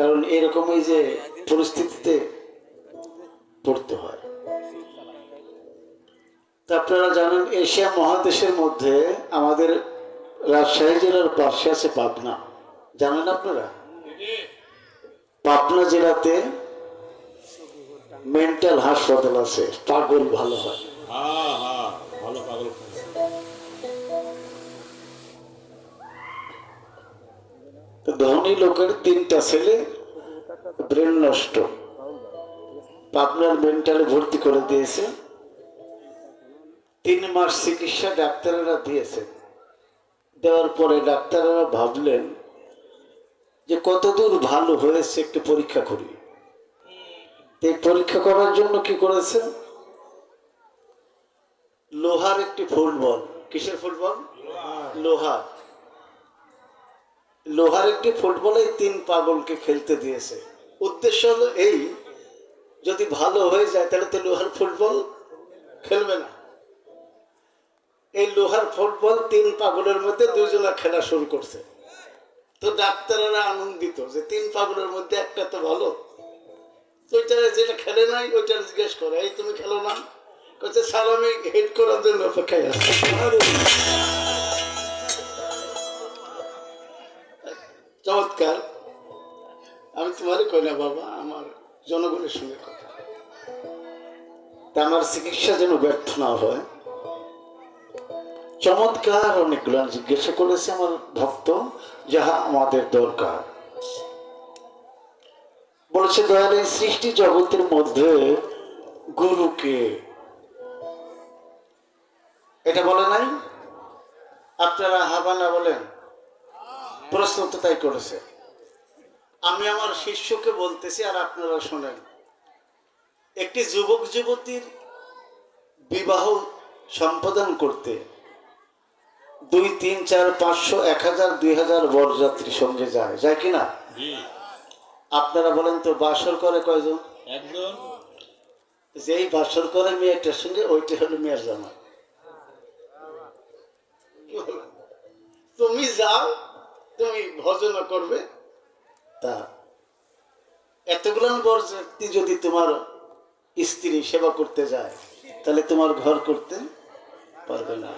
কারণ এরকমই যে পরিস্থিতিতে পড়তে হয়। তা আপনারা জানেন, এশিয়া মহাদেশের মধ্যে আমাদের রাজশাহী জেলার পাশে আছে পাবনা। জানেন আপনারা? পাবনা জেলাতে মেন্টাল হাসপাতাল আছে। পাগল ভালো হয়। ধনী লোকের তিনটা ছেলে, ব্রেন নষ্ট। পাবনার মেন্টালে ভর্তি করে দিয়েছে। তিন মাস চিকিৎসা ডাক্তারেরা দিয়েছে। দেওয়ার পরে ডাক্তারেরা ভাবলেন যে কতদূর ভালো হয়েছে একটু পরীক্ষা করি। পরীক্ষা করার জন্য কি করেছে? লোহার একটি ফুটবল। কিসের ফুটবল? লোহার। লোহার একটি ফুটবলে তিন পাগলকে খেলতে দিয়েছে। উদ্দেশ্য হলো এই, যদি ভালো হয়ে যায় তাহলে তো লোহার ফুটবল খেলবে না। এই লোহার ফুটবল তিন পাগলের মধ্যে দুজনা খেলা শুরু করছে। তো ডাক্তারেরা আনন্দিত যে তিন পাগলের মধ্যে একটা তো ভালো। ওইটারে যেটা খেলে নাই, ওইটার জিজ্ঞেস করে, এই তুমি খেলো না? কচ্ছে স্যার, আমি হেড করার জন্য অপেক্ষায় আছি। চমৎকার আমি তোমারই কই না বাবা, আমার জনগণের সঙ্গে কথা। তা আমার চিকিৎসা যেন ব্যর্থ না হয়। চমৎকার অনেকগুলো জিজ্ঞাসা করেছে আমার ভক্ত, যাহা আমাদের দরকার। বলেছে, দয়াল, এই সৃষ্টি জগতের মধ্যে গুরুকে এটা বলে নাই? আপনারা হাবানা বলেন? প্রশ্ন তো তাই করেছে। আমি আমার শিষ্যকে বলতেছি আর আপনারা শোনেন। একটি যুবক যুবতীর বিবাহ সম্পাদন করতে দুই তিন চার পাঁচশো এক হাজার দুই হাজার বরযাত্রী সঙ্গে যায়। যায় কিনা আপনারা বলেন তো বাসর করে কয়জন? একজন। যেই বাসর করে মেয়েটার সঙ্গে ওইটা হলো মেয়ের জামা তুমি যাও তুমি ভজনা করবে। তা, এতগুলো বরযাত্রী যদি তোমার স্ত্রী সেবা করতে যায়, তাহলে তোমার ঘর করতে পারবে না।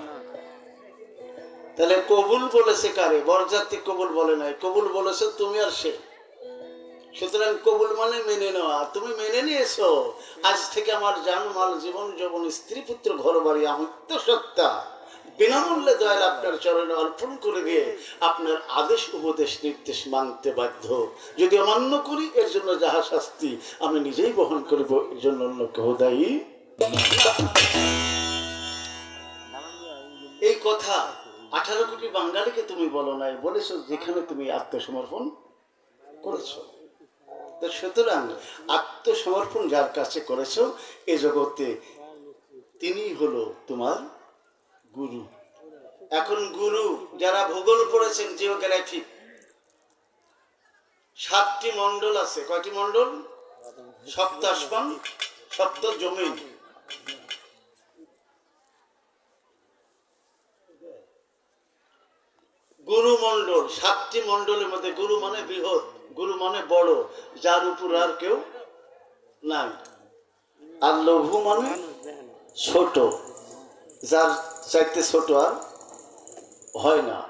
তাহলে কবুল বলেছে কারে? বরযাত্রী কবুল বলে নাই। কবুল বলেছে তুমি আর সে। সুতরাং কবুল মানে মেনে নেওয়া। তুমি মেনে নিয়েছো। আজ থেকে আমার জানমাল জীবন যৌবন স্ত্রী পুত্র ঘর বাড়ি আমিত্ব সত্তা। বিনামূল্যে দয়াল আপনার চরণে অর্পণ করে দিয়ে আপনার আদেশ, উপদেশ, নির্দেশ মানতে বাধ্য। যদি অমান্য করি, এর জন্য যাহা শাস্তি আমি নিজেই বহন করিব, এর জন্য অন্য কেহ দায়ী এই কথা আঠারো কোটি বাঙালিকে তুমি বলো নাই, বলেছ যেখানে তুমি আত্মসমর্পণ করেছ। সুতরাং আত্মসমর্পণ যার কাছে করেছ, এ জগতে তিনি হলো তোমার গুরু। এখন গুরু যারা ভূগোল পড়েছেন, জিওগ্রাফি। সাতটি মন্ডল আছে। কয়টি মন্ডল সপ্ত আসমান সপ্ত জমিন গুরু মন্ডল সাতটি মন্ডলের মধ্যে গুরু মানে বৃহৎ, গুরু মানে বড়। যার উপর আর কেউ নাই। আর লঘু মানে ছোট। যার চাইতে ছোট আর হয় না।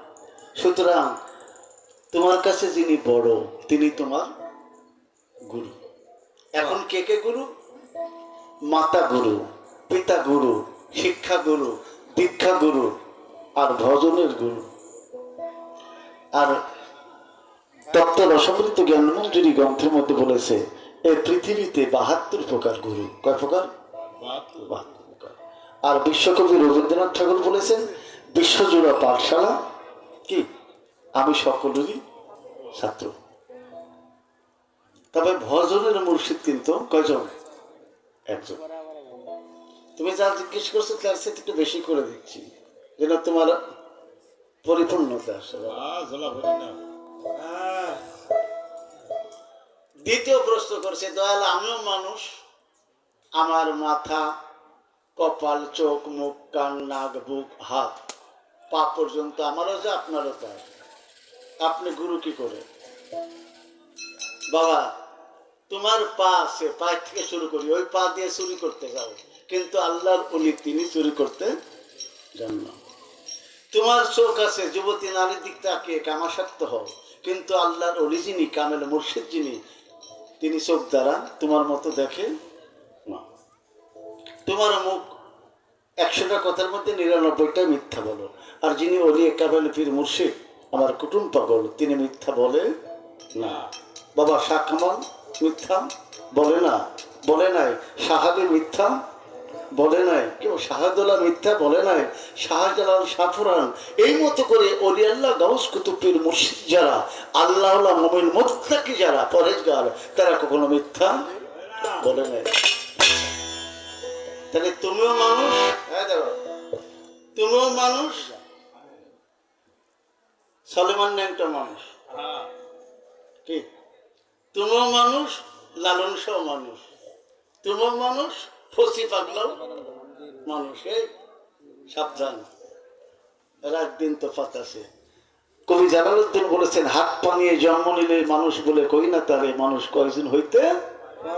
সুতরাং তোমার কাছে যিনি বড়, তিনি তোমার গুরু। এখন কে কে গুরু? মাতা গুরু, পিতা গুরু, শিক্ষা গুরু, দীক্ষা গুরু আর ভজনের গুরু। আর তত্ত্ব রসমৃত জ্ঞানমঞ্জুরি গ্রন্থের মধ্যে বলেছে এই পৃথিবীতে বাহাত্তর প্রকার গুরু। কয় প্রকার? বাহাত্তর। আর বিশ্বকবি রবীন্দ্রনাথ ঠাকুর বলেছেন, বিশ্বজোড়া পাঠশালা। কি? আমি সকলেরই ছাত্র। তবে ভজনের মুর্শিদ কিন্তু কয়জন? একজন। তুমি যা জিজ্ঞেস করছ তার সাথে একটু বেশি করে দিচ্ছি যেন তোমার পরিপূর্ণতা দ্বিতীয় প্রশ্ন করছে, দয়াল, আমিও মানুষ। আমার মাথা কপাল, চোখ, মুখ, কান, নাক, বুক, হাত। পা পর্যন্ত আমারও যা আপনারও তাই। আপনি গুরু কি করে? বাবা, তোমার পা আছে, পায়ের থেকে শুরু করি। ওই পা দিয়ে চুরি করতে যাও। কিন্তু আল্লাহর অলি তিনি চুরি করতে যান না। তোমার চোখ আছে, যুবতী নারীর দিক তাকিয়ে কামাসক্ত হও। কিন্তু আল্লাহর অলি যিনি, কামেল মুর্শিদ যিনি, তিনি চোখ দ্বারা তোমার মতো দেখে তোমার মুখ একশোটা কথার মধ্যে নিরানব্বইটা মিথ্যা বলো। আর যিনি অলি কাবেল পীর মুর্শিদ, আমার কুটুম পাগল, তিনি মিথ্যা বলে না। বাবা শাহ মিথ্যা বলে না, বলে নাই। সাহাবি মিথ্যা বলে নাই। কেউ শাহাদুল্লাহ মিথ্যা বলে নাই। শাহজালাল সাফরান এই মতো করে অলি আল্লাহ, গাউস কুতুবের মুর্শিদ যারা, আল্লাহ মমিন মোত্তাকি যারা, পরেজগার, তারা কখনো মিথ্যা বলে নাই। তাহলে তুমিও মানুষ? হ্যাঁ তুমিও মানুষ? সলেমান ন্যাংটা মানুষ। কি? তুমিও মানুষ? লালন সহ মানুষ। তুমিও মানুষ? ফসি পাগলাও মানুষ। এই, সাবধান। একদিন তো ফাত আছে। কবি জালালউদ্দিন বলেছেন, হাত পানিয়ে জন্ম নিলে মানুষ বলে কই না তারে? মানুষ কয়জন হইতে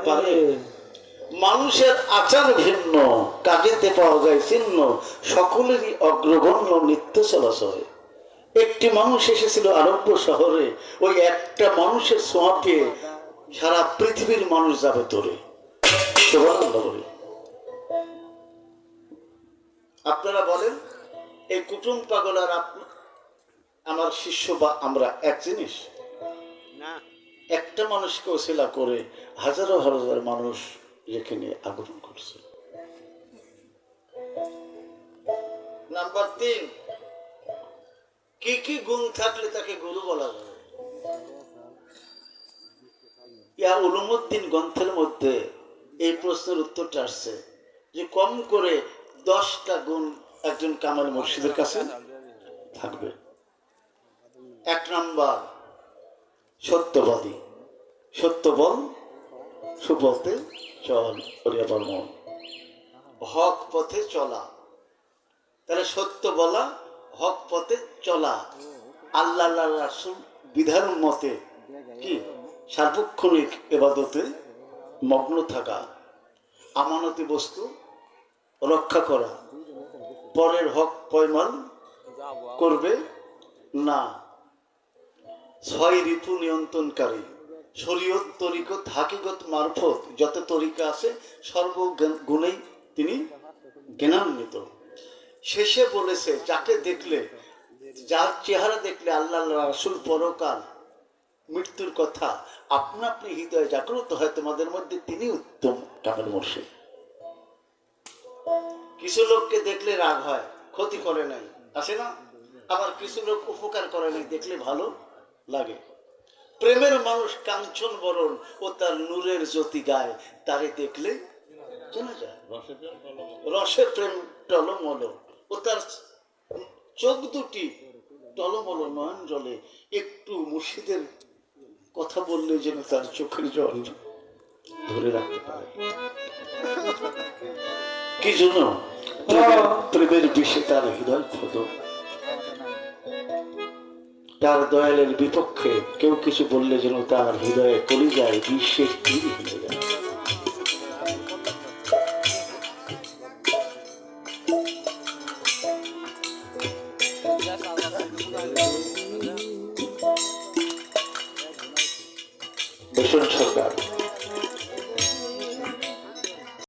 পারে? মানুষের আচার ভিন্ন কাজেতে পাওয়া যায় চিহ্ন সকলেরই অগ্রগণ্য নিত্য চলাচল। একটি মানুষ এসেছিল আরব্য শহরে ওই একটা মানুষের ছোঁয়া পেয়ে সারা পৃথিবীর মানুষ যাবে তোরে আপনারা বলেন এই কুটুম পাগল আর আমার শিষ্য বা আমরা এক জিনিস? না। একটা মানুষকে ওসিলা করে হাজারো হাজার মানুষ এখানে আগমন করছে। নাম্বার তিন, কি কি গুণ থাকলে তাকে গুরু বলা যাবে ইয়া উলুমুদ্দিন গ্রন্থের মধ্যে এই প্রশ্নের উত্তরটা আসছে যে কম করে দশটা গুণ একজন কামাল মুর্শিদের কাছে থাকবে। এক নাম্বার, সত্যবাদী। সত্য বল সুপথে চল করিয়া বর্ম। হক পথে চলা। তাহলে সত্য বলা, হক পথে চলা। আল্লাহ রাসুল বিধান মতে কি? সার্বক্ষণিক এবাদতে মগ্ন থাকা, আমানতি বস্তু রক্ষা করা, পরের হক পয়মান করবে না। ছয় ঋতু নিয়ন্ত্রণকারী। শরীয়ত, তরিকত হাকিগত মারফত যত তরিকা আছে, সর্বগুণেই তিনি জ্ঞানান্বিত। শেষে বলেছে, যাকে দেখলে, যার চেহারা দেখলে আল্লাহ রাসুল পরকাল মৃত্যুর কথা, আপনা আপনি হৃদয়ে জাগ্রত হয়, তোমাদের মধ্যে তিনি উত্তম কামেল মুর্শিদ। কিছু লোককে দেখলে রাগ হয়, ক্ষতি করে নাই আসে না? আবার কিছু লোক উপকার করে নাই, দেখলে ভালো লাগে। প্রেমের মানুষ কাঞ্চন বরণ ও তার নূরের জ্যোতি গায় তারে দেখলে চেনা যায়। রসে প্রেম রসের প্রেম টলমল ও তার চোখ দুটি টলমল নয়ন জলে। একটু মুর্শিদের কথা বললে যেন তার চোখের জল ধরে রাখতে পারে। কি জন্য? প্রেমের- প্রেমের বিষে তার হৃদয় ক্ষত তার দয়ালের বিপক্ষে কেউ কিছু বললে যেন তার হৃদয়ে কলি যায়, বিশ্বের তীর হয়ে যায়।